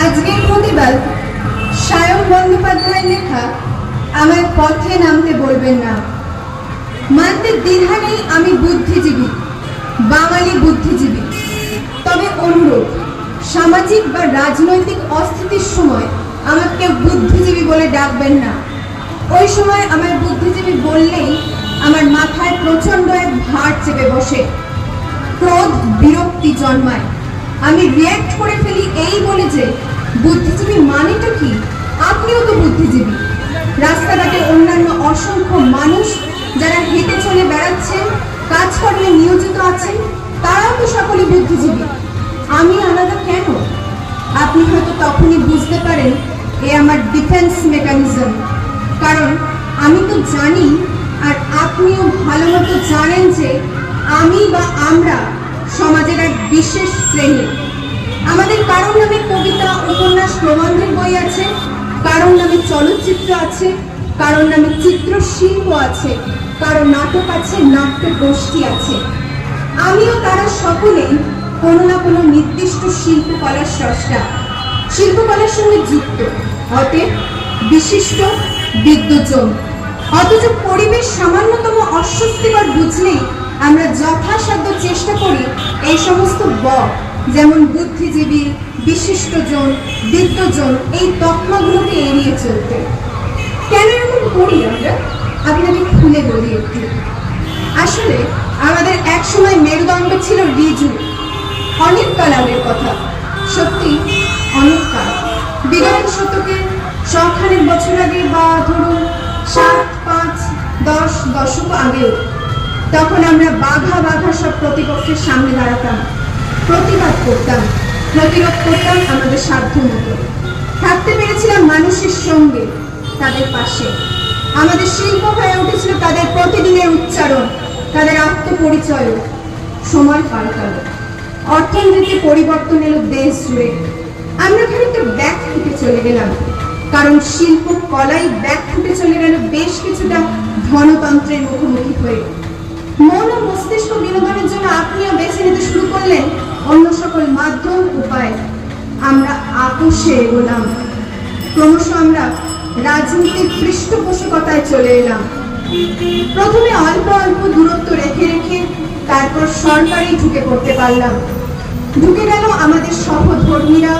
আজকের প্রতিবাদ সায়ন বন্দ্যোপাধ্যায়ের লেখা আমার পথে নামতে বলবেন না। মানতে দ্বিধা নেই আমি বুদ্ধিজীবী, বাঙালি বুদ্ধিজীবী। তবে অনুরোধ, সামাজিক বা রাজনৈতিক অস্থিতির সময় আমাকে বুদ্ধিজীবী বলে ডাকবেন না। ওই সময় আমার বুদ্ধিজীবী বললেই আমার মাথায় প্রচণ্ড এক ভার চেপে বসে, ক্রোধ বিরক্তি জন্মায়। আমি রিয়্যাক্ট করে ফেলি এই বলে যে, বুদ্ধিজীবী মানেটা কি? আপনিও তো বুদ্ধিজীবী। রাস্তাঘাটে অন্যান্য অসংখ্য মানুষ যারা হেঁটে চলে বেড়াচ্ছেন, কাজকর্মে নিয়োজিত আছেন, তারাও তো সকলে বুদ্ধিজীবী। আমি আলাদা কেন? আপনি হয়তো তখনই বুঝতে পারেন, এ আমার ডিফেন্স মেকানিজম কারণ আমি তো জানি, আর আপনিও ভালো মতো জানেন যে, আমি বা আমরা সমাজের এক বিশেষ শ্রেণি। আমাদের কারোর নামে কবিতা, উপন্যাস প্রবন্ধের বই আছে, কারণ নামে চলচ্চিত্র আছে কারোর নামে চিত্রশিল্প আছে কারও নাটক আছে, নাট্য গোষ্ঠী আছে। আমিও তারা সকলেই কোনো না কোনো নির্দিষ্ট শিল্পকলার স্রষ্টা। শিল্পকলার সঙ্গে যুক্ত, অতএব বিশিষ্ট বিদ্যুৎজন। অথচ পরিবেশ সামান্যতম অস্বস্তিকর বুঝলেই আমরা যথাসাধ্য চেষ্টা এই সমস্ত ব যেমন বুদ্ধিজীবী, বিশিষ্টজন, বিদ্যজন, এই তকমাগুলোকে এড়িয়ে চলতে। কেন এরকম করি আমরা? আপনাকে খুলে বলি একটু। আসলে আমাদের এক সময় মেরুদণ্ড ছিল রিজু। অনেক কাল আগের কথা। সত্যি, অনেক কাল। বিগত শতকে শখানেক বছর আগে বা ধরুন সাত, পাঁচ, দশ দশক আগেও তখন আমরা বাঘা বাঘা সব প্রতিপক্ষের সামনে দাঁড়াতাম, প্রতিবাদ করতাম, প্রতিরোধ করতাম আমাদের সাধ্য মতো। থাকতে পেরেছিলাম মানুষের সঙ্গে, তাদের পাশে। আমাদের শিল্প হয়ে উঠেছিল তাদের প্রতিদিনের উচ্চারণ, তাদের আত্মপরিচয় সময় পাল্টালো অর্থনীতিতে পরিবর্তন এলো দেশ জুড়ে। আমরা খানিকটা ব্যাক ফুটে চলে গেলাম, কারণ শিল্প কলাই ব্যাক ফুটে চলে গেল বেশ কিছুটা ধনতন্ত্রের মুখোমুখি হয়ে। মন ও মস্তিষ্ক বিনোদনের জন্য আপনিও বেছে নিতে শুরু করলেন অন্য সকল মাধ্যম উপায়। আমরা আপোষে এগোলাম। ক্রমশ আমরা রাজনীতির পৃষ্ঠপোষকতায় চলে এলাম। প্রথমে অল্প অল্প দূরত্ব রেখে রেখে তারপর সরকারি ঢুকে পড়তে পারলাম। ঢুকে গেল আমাদের সহধর্মীরা,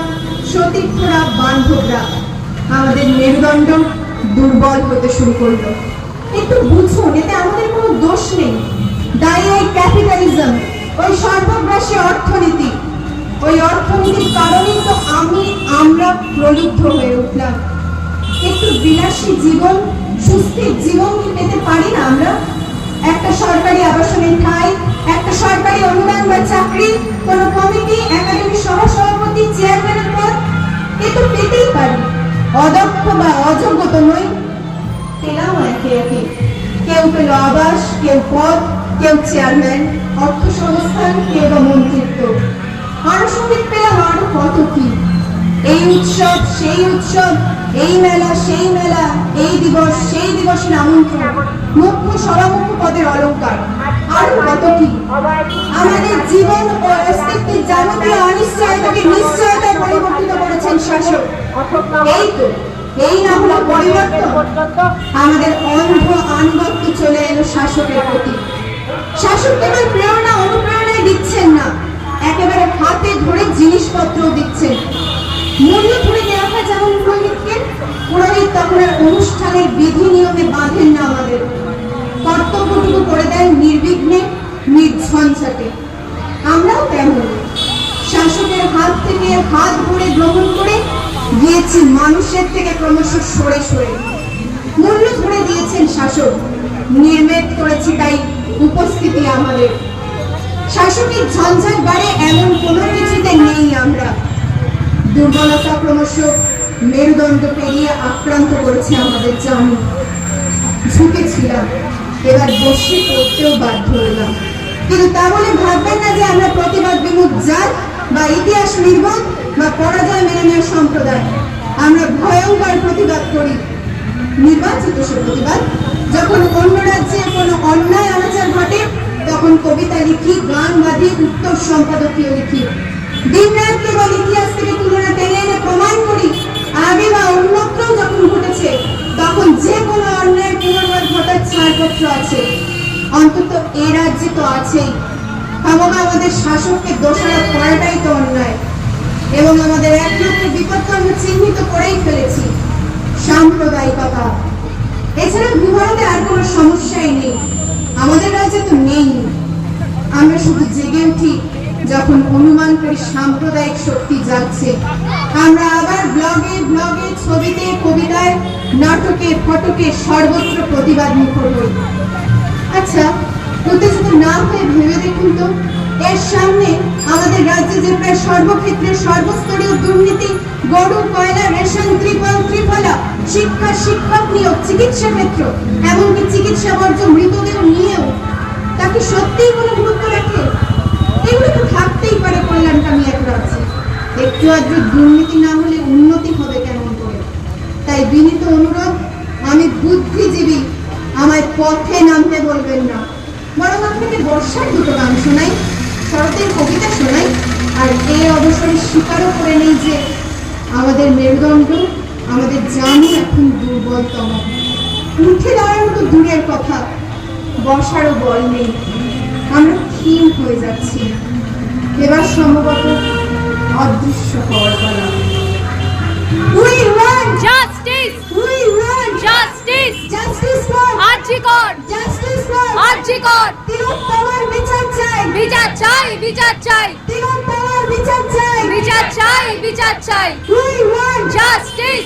সতীর্থরা, বান্ধবরা। আমাদের মেরুদণ্ড দুর্বল হতে শুরু করল। একটু বুঝুন, এতে আমাদের কোনো দোষ নেই। ওই ক্যাপিটালিজম ওই সর্বগ্রাসী অর্থনীতি। ওই অর্থনীতির কারণেই তো আমি, আমরা প্রলুব্ধ হয়ে উঠলাম। একটু বিলাসী জীবন, সুস্থির জীবন কি পেতে পারি না আমরা? একটা সরকারি আবাসনের ঠাঁই একটা সরকারি অনুদান বা চাকরি, কোন কমিটি একাডেমি সহসভাপতি চেয়ারম্যানের পদ, এ তো পেতেই পারি। অদক্ষ বা অযোগ্য তো নই পেলাম একে একে কেউ পেল আবাস, কেউ পদ কেউ চেয়ারম্যান অর্থ সংস্থান কেউ বা মন্ত্রিত্ব। আরও সংগীত পেলাম আরও কত কি? এই উৎসব, সেই উৎসব, এই মেলা, সেই মেলা, এই দিবস, সেই দিবসের আমন্ত্রণ। মুখ্য সভামুখ্য পদের অলঙ্কার। আরও কত কি? আমাদের জীবন ও অস্তিত্বের যাবতীয় অনিশ্চয়তাকে নিশ্চয়তায় পরিবর্তিত করেছেন শাসক। এই তো, এই না হলো পরিবর্তন। আমাদের গিয়েছি মানুষের থেকে ক্রমশ সরে সরে। মূল্য ধরে দিয়েছেন শাসক। নির্মেদ করেছি তাই উপস্থিতি আমাদের। শাসকের ঝঞ্ঝাট বাড়ে এমন কোনো কিছুতে নেই আমরা। দুর্বলতা ক্রমশ মেরুদণ্ড পেরিয়ে আক্রান্ত করেছে আমাদের জানি। ঝুঁকেছিলাম, এবার বসে করতেও বাধ্য হলাম। কিন্তু তা বলে ভাববেন না যে আমরা প্রতিবাদ বিমুখ গান বাঁধি উত্তর সম্পাদকীয় লিখি দিন রাত কেবল ইতিহাস থেকে তুলনা টেনে এনে প্রমাণ করি, আগে বা অন্যত্র যখন ঘটেছে, তখন যে কোনো অন্যায় পুনর্বার ঘটার ছাড়পত্র আছে। অন্তত এ রাজ্যে তো আছেই। ক্ষমতা আমাদের শাসককে দোষারোপ করাটাই তো অন্যায়। এবং আমাদের একমাত্র বিপদকে আমরা চিহ্নিত করেই ফেলেছি। সাম্প্রদায়িকতা। এছাড়া বিভারতে আর কোনো সমস্যাই নেই আমাদের রাজ্যে তো নেই আমরা শুধু উঠি যখন অনুমান করি সাম্প্রদায়িক শক্তি যাচ্ছে আমরা আবার ব্লগে ব্লগে ছবিতে, কবিতায়, নাটকে, ফটকে সর্বত্র প্রতিবাদ মুখর আচ্ছা উত্তেজিত না হয়ে ভেবে দেখুন তো, এর সামনে আমাদের রাজ্যে যে প্রায় সর্বক্ষেত্রে সর্বস্তরীয় দুর্নীতি, গরু, কয়লা, রেশন, ত্রিপল, ত্রিফলা, শিক্ষা, শিক্ষক নিয়োগ, চিকিৎসা ক্ষেত্র, এমনকি চিকিৎসা বর্জ্য মৃতদেহ নিয়েও, তাকে সত্যিই কোনো গুরুত্ব রাখে? এগুলো তো থাকতেই পারে কল্যাণকামী এক রাজ্যে একটু আদ্র দুর্নীতি না হলে উন্নতি হবে কেমন করে? তাই বিনীত অনুরোধ, আমি বুদ্ধিজীবী, আমায় পথে নামতে বলবেন না। বরং আপনাকে বর্ষার দুটো গান শোনাই, শরতের কবিতা শোনাই, আর এই অবসরে স্বীকারও করে নেই যে আমাদের মেরুদণ্ড, আমাদের জানু এখন দুর্বলতম। উঠে দাঁড়ানো তো দূরের কথা, বসারও বল নেই। আমরা ক্ষীণ হয়ে যাচ্ছি। এবার সম্ভবত অদৃশ্য হওয়ার পালা। We! Justice Justice! For! R G Kar Justice for! R G Kar তিলোত্তমার বিচার চাই বিচার চাই বিচার চাই তিলোত্তমার বিচার চাই বিচার চাই বিচার চাই We run! জাস্টিস